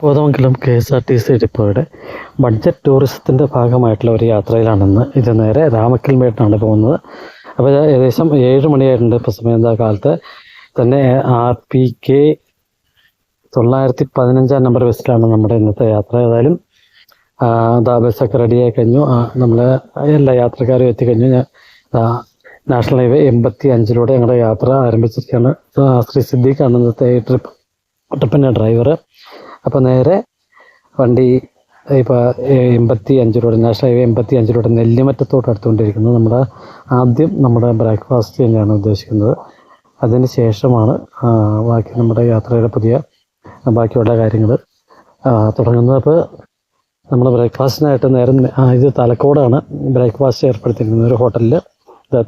Kothamangalam K S R T C ഡിപ്പോയുടെ budget ടൂറിസത്തിന്റെ ഭാഗമായിട്ടുള്ള ഒരു യാത്രയിലാണെന്ന്. ഇത് നേരെ രാമക്കൽമേട്ടിനാണ് പോകുന്നത്. അപ്പോൾ ഏകദേശം ഏഴ് മണിയായിട്ടുണ്ട് ഇപ്പോൾ സമയം എന്താ കാലത്ത് തന്നെ ആർ പി കെ തൊള്ളായിരത്തി പതിനഞ്ചാം നമ്പർ ബസ്സിലാണ് നമ്മുടെ ഇന്നത്തെ യാത്ര. ഏതായാലും ദാ ബസ്സൊക്കെ റെഡിയായി കഴിഞ്ഞു. നമ്മൾ എല്ലാ യാത്രക്കാരും എത്തിക്കഴിഞ്ഞു ഞാൻ നാഷണൽ ഹൈവേ എൺപത്തി അഞ്ചിലൂടെ ഞങ്ങളുടെ യാത്ര ആരംഭിച്ചിരിക്കുകയാണ്. ശ്രീ സിദ്ദീഖാണ് ഇന്നത്തെ ട്രിപ്പ് ട്രിപ്പിന്റെ ഡ്രൈവർ അപ്പോൾ നേരെ വണ്ടി ഇപ്പോൾ എൺപത്തി അഞ്ചിലൂടെ നാഷണൽ ഹൈവേ എൺപത്തി അഞ്ചിലൂടെ നെല്ലിമറ്റത്തോട്ട് അടുത്തുകൊണ്ടിരിക്കുന്നത് നമ്മുടെ ആദ്യം നമ്മുടെ ബ്രേക്ക്ഫാസ്റ്റ് തന്നെയാണ് ഉദ്ദേശിക്കുന്നത്. അതിന് ശേഷമാണ് ബാക്കി നമ്മുടെ യാത്രയുടെ പുതിയ ബാക്കിയുള്ള കാര്യങ്ങൾ തുടങ്ങുന്നത്. അപ്പോൾ നമ്മൾ ബ്രേക്ക്ഫാസ്റ്റിനായിട്ട് നേരം ഇത് തലക്കോടാണ് ബ്രേക്ക്ഫാസ്റ്റ് ഏർപ്പെടുത്തിയിരിക്കുന്നത്. ഒരു ഹോട്ടലിൽ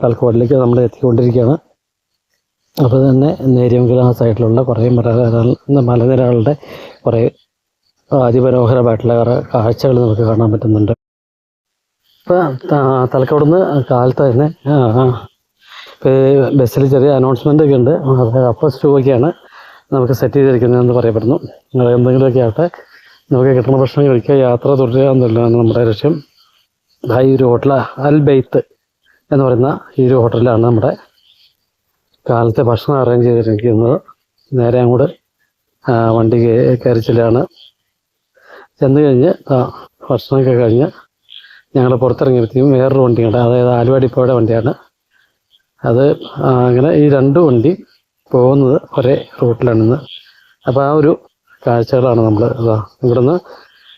തലക്കോടിലേക്ക് നമ്മൾ എത്തിക്കൊണ്ടിരിക്കുകയാണ്. അപ്പോൾ തന്നെ നേരിയംകുല സൈഡിലുള്ള കുറേ മലനിരകളുടെ കുറേ അതിമനോഹരമായിട്ടുള്ള കുറേ കാഴ്ചകൾ നമുക്ക് കാണാൻ പറ്റുന്നുണ്ട്. ഇപ്പം തലക്കോടുന്ന് കാലത്ത് തന്നെ ബസ്സിൽ ചെറിയ അനൗൺസ്മെന്റ് ഒക്കെ ഉണ്ട്. അത് ഫസ്റ്റ് രൂപയ്ക്കാണ് നമുക്ക് സെറ്റ് ചെയ്തിരിക്കുന്നതെന്ന് പറയപ്പെടുന്നു. എന്തെങ്കിലുമൊക്കെ ആവട്ടെ നമുക്ക് കിട്ടുന്ന ഭക്ഷണം കഴിക്കുക യാത്ര തുടരുക എന്നുള്ളതാണ് നമ്മുടെ ലക്ഷ്യം. ഈ ഒരു ഹോട്ടൽ അൽ ബെയ്ത്ത് എന്ന് പറയുന്ന ഈ ഒരു ഹോട്ടലിലാണ് നമ്മുടെ കാലത്തെ ഭക്ഷണം അറേഞ്ച് ചെയ്തിരിക്കുന്നത്. നേരെ അങ്ങോട്ട് വണ്ടി കയറിച്ചിലാണ് ചെന്ന് കഴിഞ്ഞ് ഭക്ഷണമൊക്കെ കഴിഞ്ഞ് ഞങ്ങൾ പുറത്തിറങ്ങിയപ്പോഴത്തേക്കും വേറൊരു വണ്ടിയുണ്ട് അതായത് ആലുവാടിപ്പോയുടെ വണ്ടിയാണ്. അത് അങ്ങനെ ഈ രണ്ട് വണ്ടി പോകുന്നത് ഒരേ റൂട്ടിലാണിന്ന് അപ്പോൾ ആ ഒരു കാഴ്ചകളാണ് നമ്മൾ ഇവിടുന്ന്.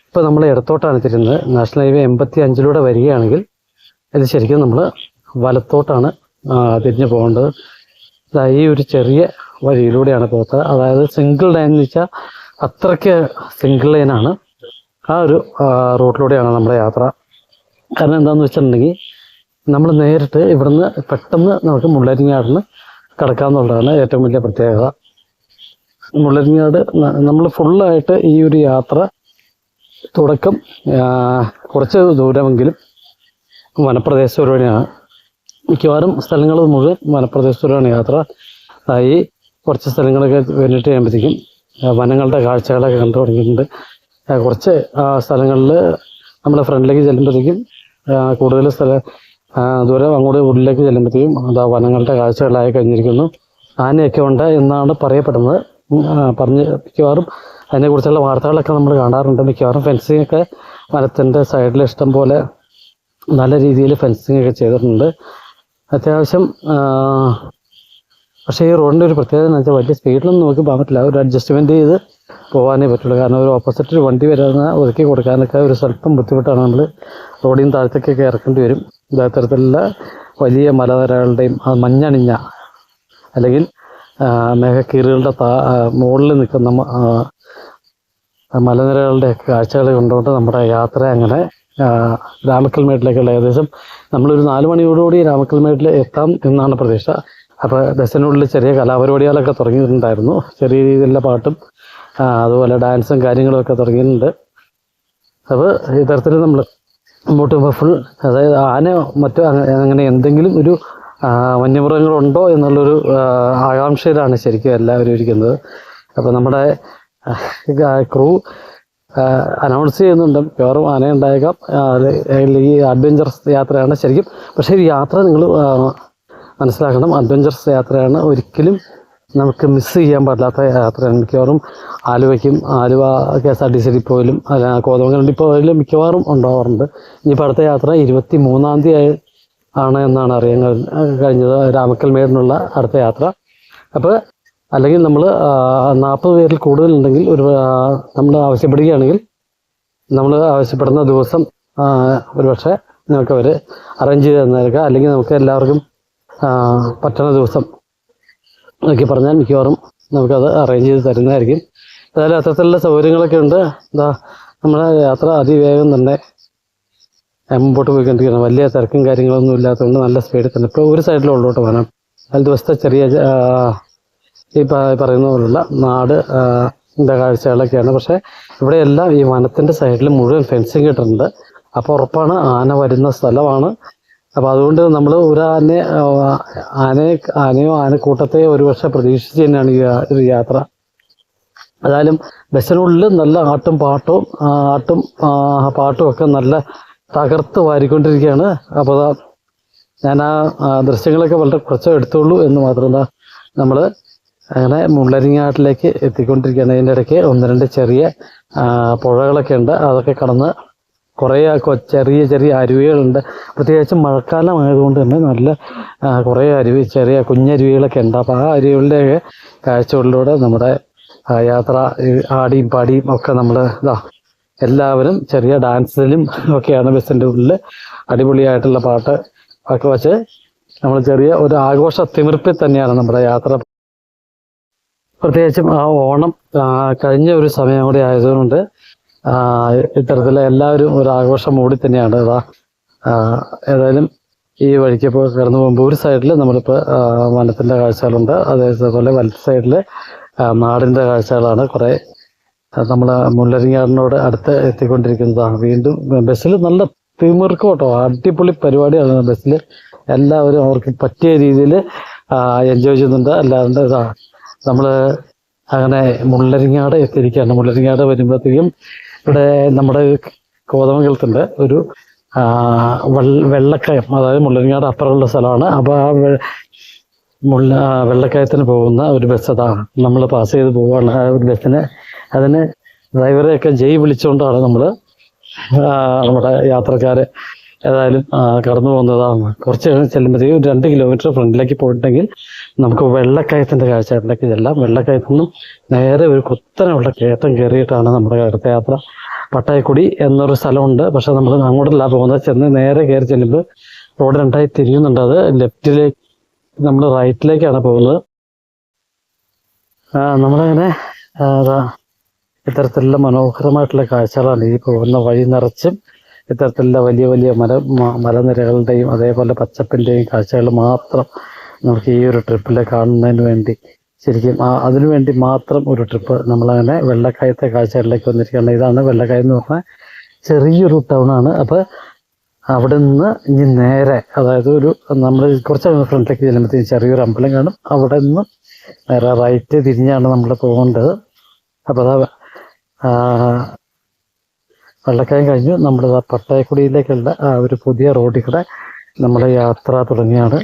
ഇപ്പോൾ നമ്മൾ ഇടത്തോട്ടാണ് തിരുന്നത് നാഷണൽ ഹൈവേ എൺപത്തി അഞ്ചിലൂടെ വരികയാണെങ്കിൽ ഇത് ശരിക്കും നമ്മൾ വലത്തോട്ടാണ് തിരിഞ്ഞ് പോകേണ്ടത്. ഈ ഒരു ചെറിയ വഴിയിലൂടെയാണ് പോകുന്നത് അതായത് സിംഗിൾ ലൈൻ എന്ന് വെച്ചാൽ അത്രയ്ക്ക് സിംഗിൾ ലൈനാണ് ആ ഒരു റൂട്ടിലൂടെയാണ് നമ്മുടെ യാത്ര. കാരണം എന്താണെന്ന് വെച്ചിട്ടുണ്ടെങ്കിൽ നമ്മൾ നേരിട്ട് ഇവിടുന്ന് പെട്ടെന്ന് നമുക്ക് മുള്ളരിങ്ങാടിന് കിടക്കാമെന്നുള്ളതാണ് ഏറ്റവും വലിയ പ്രത്യേകത. മുള്ളരിങ്ങാട് നമ്മൾ ഫുള്ളായിട്ട് ഈ ഒരു യാത്ര തുടക്കം കുറച്ച് ദൂരമെങ്കിലും വനപ്രദേശത്തിലൂടെയാണ് മിക്കവാറും സ്ഥലങ്ങൾ മുഴുവൻ വനപ്രദേശത്തിലൂടെയാണ് യാത്ര ആയി. കുറച്ച് സ്ഥലങ്ങളൊക്കെ വേണ്ടിയിട്ട് ചെയ്യുമ്പോഴത്തേക്കും വനങ്ങളുടെ കാഴ്ചകളൊക്കെ കണ്ടു തുടങ്ങിയിട്ടുണ്ട്. കുറച്ച് സ്ഥലങ്ങളിൽ നമ്മുടെ ഫ്രണ്ടിലേക്ക് ചെല്ലുമ്പോഴത്തേക്കും കൂടുതൽ സ്ഥല ദൂരെ അങ്ങോട്ട് ഉള്ളിലേക്ക് ചെല്ലുമ്പോഴത്തേക്കും അതാ വനങ്ങളുടെ കാഴ്ചകളായി കഴിഞ്ഞിരിക്കുന്നു. ആനയൊക്കെ ഉണ്ട് എന്നാണ് പറയപ്പെടുന്നത്. പറഞ്ഞ് മിക്കവാറും അതിനെക്കുറിച്ചുള്ള വാർത്തകളൊക്കെ നമ്മൾ കാണാറുണ്ട്. മിക്കവാറും ഫെൻസിങ് ഒക്കെ മരത്തിന്റെ സൈഡിൽ ഇഷ്ടം പോലെ നല്ല രീതിയിൽ ഫെൻസിങ് ഒക്കെ ചെയ്തിട്ടുണ്ട്. അത്യാവശ്യം പക്ഷേ ഈ റോഡിന്റെ ഒരു പ്രത്യേകത എന്ന് വെച്ചാൽ വലിയ സ്പീഡിലൊന്നും നോക്കി പോകാൻ പറ്റില്ല. ഒരു അഡ്ജസ്റ്റ്മെന്റ് ചെയ്ത് പോകാനേ പറ്റുള്ളൂ. കാരണം ഒരു ഓപ്പോസിറ്റ് ഒരു വണ്ടി വരുന്ന ഒതുക്കി കൊടുക്കാനൊക്കെ ഒരു സ്വല്പം ബുദ്ധിമുട്ടാണ് നമ്മൾ റോഡിൽ നിന്ന് താഴത്തേക്കൊക്കെ ഇറക്കേണ്ടി വരും. ഇത്തരത്തിലുള്ള വലിയ മലനിരകളുടെയും മഞ്ഞണിഞ്ഞ അല്ലെങ്കിൽ മേഘക്കീറുകളുടെ താ മുകളിൽ നിൽക്കുന്ന മലനിരകളുടെയൊക്കെ കാഴ്ചകൾ കണ്ടുകൊണ്ട് നമ്മുടെ യാത്ര അങ്ങനെ രാമക്കൽമേട്ടിലേക്കുള്ള ഏകദേശം നമ്മളൊരു നാല് മണിയോടുകൂടി രാമക്കൽമേട്ടിൽ എത്താം എന്നാണ് പ്രതീക്ഷ. അപ്പോൾ ബസ്സിനുള്ളിൽ ചെറിയ കലാപരിപാടികളൊക്കെ തുടങ്ങിയിട്ടുണ്ടായിരുന്നു. ചെറിയ രീതിയിലുള്ള പാട്ടും അതുപോലെ ഡാൻസും കാര്യങ്ങളും ഒക്കെ തുടങ്ങിയിട്ടുണ്ട് അപ്പോൾ ഇത്തരത്തിൽ നമ്മൾ മുമ്പോട്ട് പോകുമ്പോൾ ഫുൾ അതായത് ആന മറ്റു അങ്ങനെ എന്തെങ്കിലും ഒരു വന്യമൃഗങ്ങളുണ്ടോ എന്നുള്ളൊരു ആകാംക്ഷയിലാണ് ശരിക്കും എല്ലാവരും ഇരിക്കുന്നത്. അപ്പോൾ നമ്മുടെ ക്രൂ അനൗൺസ് ചെയ്യുന്നുണ്ട്. മിക്കവാറും ആന ഉണ്ടായേക്കാം. ആ, ഈ അഡ്വഞ്ചറസ് യാത്രയാണ് ശരിക്കും. പക്ഷേ ഈ യാത്ര നിങ്ങൾ മനസ്സിലാക്കണം. അഡ്വഞ്ചറസ് യാത്രയാണ് ഒരിക്കലും നമുക്ക് മിസ് ചെയ്യാൻ പാടില്ലാത്ത യാത്രയാണ്. മിക്കവാറും ആലുവയ്ക്കും Aluva K S R T C പോയാലും അല്ല കോതമംഗലം പോയാലും മിക്കവാറും ഉണ്ടാവാറുണ്ട്. ഇനിയിപ്പോൾ അടുത്ത യാത്ര ഇരുപത്തി മൂന്നാം തീയതി ആണ് എന്നാണ് അറിയാൻ കഴി- കഴിഞ്ഞത്. രാമക്കൽമേടിനുള്ള അടുത്ത യാത്ര. അപ്പോൾ അല്ലെങ്കിൽ നമ്മൾ നാൽപ്പത് പേരിൽ കൂടുതലുണ്ടെങ്കിൽ ഒരു നമ്മൾ ആവശ്യപ്പെടുകയാണെങ്കിൽ നമ്മൾ ആവശ്യപ്പെടുന്ന ദിവസം ഒരുപക്ഷെ നിങ്ങൾക്ക് അവർ അറേഞ്ച് ചെയ്ത് തന്നേക്കാം. അല്ലെങ്കിൽ നമുക്ക് എല്ലാവർക്കും പറ്റുന്ന ദിവസം നോക്കി പറഞ്ഞാൽ മിക്കവാറും നമുക്കത് അറേഞ്ച് ചെയ്ത് തരുന്നതായിരിക്കും. ഏതായാലും അത്തരത്തിലുള്ള സൗകര്യങ്ങളൊക്കെ ഉണ്ട്. എന്താ നമ്മുടെ യാത്ര അതിവേഗം തന്നെ മുമ്പോട്ട് പോയിക്കൊണ്ടിരിക്കുകയാണ്. വലിയ തിരക്കും കാര്യങ്ങളൊന്നും ഇല്ലാത്തതുകൊണ്ട് നല്ല സ്പീഡിൽ തന്നെ. ഇപ്പോൾ ഒരു സൈഡിലുള്ളോട്ട് പോകണം അതിൽ ദിവസത്തെ ചെറിയ ഈ പറയുന്ന പോലുള്ള നാട് ഇതിന്റെ കാഴ്ചകളൊക്കെയാണ്. പക്ഷേ ഇവിടെയെല്ലാം ഈ വനത്തിന്റെ സൈഡിൽ മുഴുവൻ ഫെൻസിങ് ഇട്ടിട്ടുണ്ട്. അപ്പോൾ ഉറപ്പാണ് ആന വരുന്ന സ്ഥലമാണ്. അപ്പോൾ അതുകൊണ്ട് നമ്മൾ ഒരു ആനയെ ആനയെ ആനയോ ആനക്കൂട്ടത്തെയോ ഒരുപക്ഷെ പ്രതീക്ഷിച്ച് തന്നെയാണ് ഈ യാത്ര. ഏതായാലും ബസ്സിനുള്ളിൽ നല്ല ആട്ടും പാട്ടും ആട്ടും പാട്ടും ഒക്കെ നല്ല തകർത്ത് വാരിക്കൊണ്ടിരിക്കുകയാണ്. അപ്പോൾ ഞാൻ ആ ദൃശ്യങ്ങളൊക്കെ വളരെ കുറച്ചേ എടുത്തുള്ളൂ എന്ന് മാത്രം നമ്മൾ അങ്ങനെ മുള്ളരിങ്ങാട്ടിലേക്ക് എത്തിക്കൊണ്ടിരിക്കുകയാണ്. അതിന്റെ ഇടയ്ക്ക് ഒന്ന് രണ്ട് ചെറിയ പുഴകളൊക്കെ ഉണ്ട്. അതൊക്കെ കടന്ന് കുറേ ചെറിയ ചെറിയ അരുവികളുണ്ട്. പ്രത്യേകിച്ച് മഴക്കാലം ആയതുകൊണ്ട് തന്നെ നല്ല കുറേ അരുവി ചെറിയ കുഞ്ഞരുവികളൊക്കെ ഉണ്ട്. അപ്പോൾ ആ അരുവികളുടെയൊക്കെ കാഴ്ചകളിലൂടെ നമ്മുടെ യാത്ര ആടിയും പാടിയും ഒക്കെ നമ്മൾ ഇതാ എല്ലാവരും ചെറിയ ഡാൻസിലും ഒക്കെയാണ് ബസ്സിന്റെ ഉള്ളിൽ അടിപൊളിയായിട്ടുള്ള പാട്ട് ഒക്കെ വെച്ച് നമ്മൾ ചെറിയ ഒരു ആഘോഷ തിമിർപ്പിൽ തന്നെയാണ് നമ്മുടെ യാത്ര പ്രത്യേകിച്ചും ആ ഓണം കഴിഞ്ഞ ഒരു സമയം കൂടി ആയതുകൊണ്ട് ഇത്തരത്തിലെ എല്ലാവരും ഒരു ആഘോഷം മൂടി തന്നെയാണ്. അതാ ഏതായാലും ഈ വഴിക്ക് ഇപ്പോൾ കടന്നു പോകുമ്പോൾ ഒരു സൈഡിൽ നമ്മളിപ്പോൾ വനത്തിന്റെ കാഴ്ചകളുണ്ട്. അതേപോലെ വലത്ത് സൈഡിൽ നാടിന്റെ കാഴ്ചകളാണ്. കുറേ നമ്മൾ മുല്ലരിങ്ങാടിനോട് അടുത്ത് എത്തിക്കൊണ്ടിരിക്കുന്നതാണ്. വീണ്ടും ബസ്സിൽ നല്ല തിമിർക്കും കേട്ടോ അടിപൊളി പരിപാടിയാണ് ബസ്സിൽ എല്ലാവരും അവർക്ക് പറ്റിയ രീതിയിൽ എൻജോയ് ചെയ്യുന്നുണ്ട്. അല്ലാണ്ട് നമ്മൾ അങ്ങനെ മുള്ളരിങ്ങാട് എത്തിയിരിക്കുകയാണ്. മുള്ളരിങ്ങാട് വരുമ്പോഴത്തേക്കും ഇവിടെ നമ്മുടെ കോതമംഗലത്തിന്റെ ഒരു വെള്ളക്കയം. അതായത് മുള്ളരിങ്ങാട് അപ്പുറമുള്ള സ്ഥലമാണ്. അപ്പോൾ ആ മുള്ള വെള്ളക്കയത്തിന് പോകുന്ന ഒരു ബസ് അതാണ് നമ്മൾ പാസ് ചെയ്ത് പോവുകയാണ് ആ ഒരു ബസ്സിന് അതിന് ഡ്രൈവറെയൊക്കെ ജയ് വിളിച്ചുകൊണ്ടാണ് നമ്മൾ നമ്മുടെ യാത്രക്കാരെ ഏതായാലും കടന്നു പോകുന്നതാണ്. കുറച്ച് കഴിഞ്ഞ് ചെല്ലുമ്പോഴത്തേക്കും ഒരു രണ്ട് കിലോമീറ്റർ ഫ്രണ്ടിലേക്ക് പോയിട്ടുണ്ടെങ്കിൽ നമുക്ക് വെള്ളക്കയത്തിന്റെ കാഴ്ചകളിലേക്ക് ചെല്ലാം വെള്ളക്കയത്തിൽ നിന്നും നേരെ ഒരു കുത്തനെയുള്ള കയറ്റം കയറിയിട്ടാണ് നമ്മുടെ അടുത്ത യാത്ര. പട്ടായക്കുടി എന്നൊരു സ്ഥലമുണ്ട്. പക്ഷെ നമ്മൾ അങ്ങോട്ടല്ല പോകുന്നത്. ചെന്ന് നേരെ കയറി ചെല്ലുമ്പോൾ റോഡ് രണ്ടായി തിരിയുന്നുണ്ട്. അത് ലെഫ്റ്റിലേക്ക് നമ്മൾ റൈറ്റിലേക്കാണ് പോകുന്നത്. നമ്മളങ്ങനെ ഇത്തരത്തിലുള്ള മനോഹരമായിട്ടുള്ള കാഴ്ചകളാണ് ഈ പോകുന്ന വഴി നിറച്ചും. ഇത്തരത്തിലുള്ള വലിയ വലിയ മല മലനിരകളുടെയും അതേപോലെ പച്ചപ്പിന്റെയും കാഴ്ചകൾ മാത്രം നമുക്ക് ഈ ഒരു ട്രിപ്പിൽ കാണുന്നതിന് വേണ്ടി ശരിക്കും ആ അതിനു വേണ്ടി മാത്രം ഒരു ട്രിപ്പ് നമ്മളങ്ങനെ വെള്ളക്കായത്തെ കാഴ്ചകളിലേക്ക് വന്നിരിക്കുകയാണ്. ഇതാണ് വെള്ളക്കായ എന്ന് പറഞ്ഞാൽ ചെറിയൊരു ആണ് അപ്പോൾ അവിടെ നിന്ന് ഇനി നേരെ അതായത് ഒരു നമ്മൾ കുറച്ച് ഫ്രണ്ടിലേക്ക് ചെല്ലുമ്പോഴത്തേക്ക് ചെറിയൊരു അമ്പലം കാണും. അവിടെ നിന്ന് നേരെ റൈറ്റ് തിരിഞ്ഞാണ് നമ്മൾ പോകേണ്ടത്. അപ്പോൾ അതാ വെള്ളക്കയം കഴിഞ്ഞു. നമ്മൾ പട്ടായക്കുടിയിലേക്കുള്ള ആ ഒരു പുതിയ റോഡിൽ കൂടെ നമ്മൾ യാത്ര തുടങ്ങിയാണ്.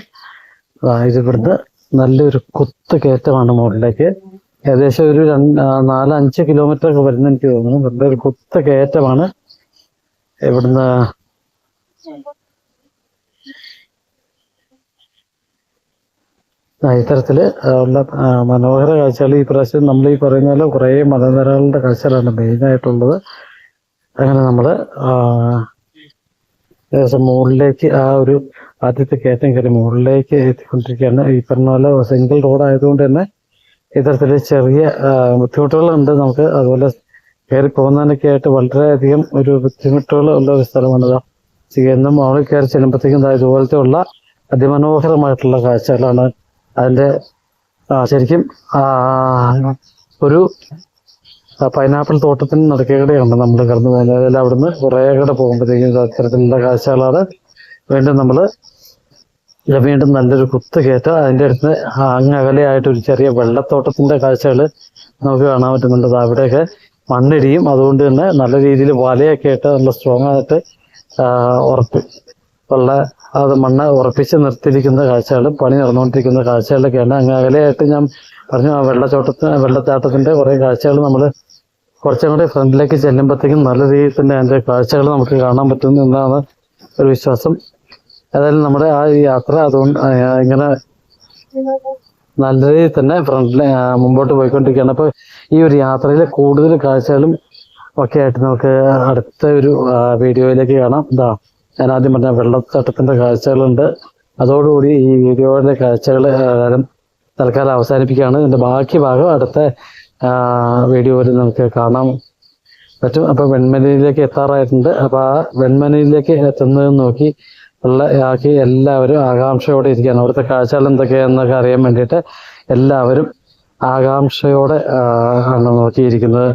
അതായത് ഇവിടുന്ന് നല്ലൊരു കുത്ത് കയറ്റമാണ് മുകളിലേക്ക്. ഏകദേശം ഒരു രണ്ട് നാല് അഞ്ച് കിലോമീറ്റർ ഒക്കെ വരുന്ന എനിക്ക് തോന്നുന്നു. വെറുതെ ഒരു കുത്ത് കയറ്റമാണ് ഇവിടുന്ന്. ഇത്തരത്തിൽ ഉള്ള മനോഹര കാഴ്ചകൾ ഈ പ്രാവശ്യം നമ്മൾ ഈ പറയുന്ന പോലെ കുറേ മലനിരകളുടെ കാഴ്ചകളാണ് മെയിനായിട്ടുള്ളത് അങ്ങനെ നമ്മൾ മുകളിലേക്ക് ആ ഒരു ആദ്യത്തെ കയറ്റം കയറി മുകളിലേക്ക് എത്തിക്കൊണ്ടിരിക്കുകയാണ്. ഈ പറഞ്ഞ പോലെ സിംഗിൾ റോഡ് ആയതുകൊണ്ട് തന്നെ ഇത്തരത്തിൽ ചെറിയ ബുദ്ധിമുട്ടുകളുണ്ട് നമുക്ക്. അതുപോലെ കയറി പോകുന്നതിനൊക്കെ ആയിട്ട് വളരെയധികം ഒരു ബുദ്ധിമുട്ടുകൾ ഉള്ള ഒരു സ്ഥലമാണ് എന്നും മുകളിൽ കയറി ചെല്ലുമ്പോഴത്തേക്കും ഇതുപോലത്തെ ഉള്ള അതിമനോഹരമായിട്ടുള്ള കാഴ്ചകളാണ് അതിന്റെ ശരിക്കും ഒരു ആ പൈനാപ്പിൾ തോട്ടത്തിന് നടക്കുകയാണ് നമ്മൾ കടന്നു പോകുന്നത് അതിൽ അവിടുന്ന് കുറേ കൂടെ പോകുമ്പോഴത്തേക്കും അത്തരത്തിലുള്ള കാഴ്ചകളാണ്. വീണ്ടും നമ്മൾ വീണ്ടും നല്ലൊരു കുത്ത് കയറ്റം. അതിന്റെ അടുത്ത് അങ്ങ് അകലെയായിട്ട് ഒരു ചെറിയ വെള്ളത്തോട്ടത്തിന്റെ കാഴ്ചകൾ നമുക്ക് കാണാൻ പറ്റുന്നുണ്ട്. അവിടെയൊക്കെ മണ്ണിടിയും. അതുകൊണ്ട് തന്നെ നല്ല രീതിയിൽ വലയൊക്കെ ഇട്ട് നല്ല സ്ട്രോങ് ആയിട്ട് ഉറപ്പി ഉള്ള അത് മണ്ണ് ഉറപ്പിച്ച് നിർത്തിയിരിക്കുന്ന കാഴ്ചകളും പണി നടന്നുകൊണ്ടിരിക്കുന്ന കാഴ്ചകളൊക്കെയാണ്. അങ്ങ് അകലെയായിട്ട് ഞാൻ പറഞ്ഞു ആ വെള്ളച്ചോട്ടത്തിന് വെള്ളച്ചാട്ടത്തിന്റെ കുറേ കാഴ്ചകൾ നമ്മൾ കുറച്ചും കൂടി ഫ്രണ്ടിലേക്ക് ചെല്ലുമ്പോഴത്തേക്കും നല്ല രീതിയിൽ തന്നെ അതിന്റെ കാഴ്ചകൾ നമുക്ക് കാണാൻ പറ്റുന്നു എന്നാണ് ഒരു വിശ്വാസം. ഏതായാലും നമ്മുടെ ആ യാത്ര അതുകൊണ്ട് ഇങ്ങനെ നല്ല രീതിയിൽ തന്നെ ഫ്രണ്ടിൽ മുമ്പോട്ട് പോയിക്കൊണ്ടിരിക്കുകയാണ്. അപ്പോൾ ഈ ഒരു യാത്രയിൽ കൂടുതൽ കാഴ്ചകളും ഒക്കെ ആയിട്ട് നമുക്ക് അടുത്ത ഒരു വീഡിയോയിലേക്ക് കാണാം. ഇതാ ഞാൻ ആദ്യം പറഞ്ഞ വെള്ളച്ചാട്ടത്തിന്റെ കാഴ്ചകളുണ്ട്. അതോടുകൂടി ഈ വീഡിയോയുടെ കാഴ്ചകൾ തൽക്കാലം അവസാനിപ്പിക്കുകയാണ്. ഇതിന്റെ ബാക്കി ഭാഗം അടുത്ത ആ, വരെ നമുക്ക് കാണാൻ പറ്റും അപ്പോൾ വെൺമനയിലേക്ക് എത്താറായിട്ടുണ്ട്. അപ്പോൾ ആ വെൺമനയിലേക്ക് എത്തുന്നത് നോക്കി ഉള്ള ആക്കി എല്ലാവരും ആകാംക്ഷയോടെ ഇരിക്കുകയാണ്. അവിടുത്തെ കാഴ്ചകൾ എന്തൊക്കെയാണെന്നൊക്കെ അറിയാൻ വേണ്ടിയിട്ട് എല്ലാവരും ആകാംക്ഷയോടെ ആണ് നോക്കിയിരിക്കുന്നത്.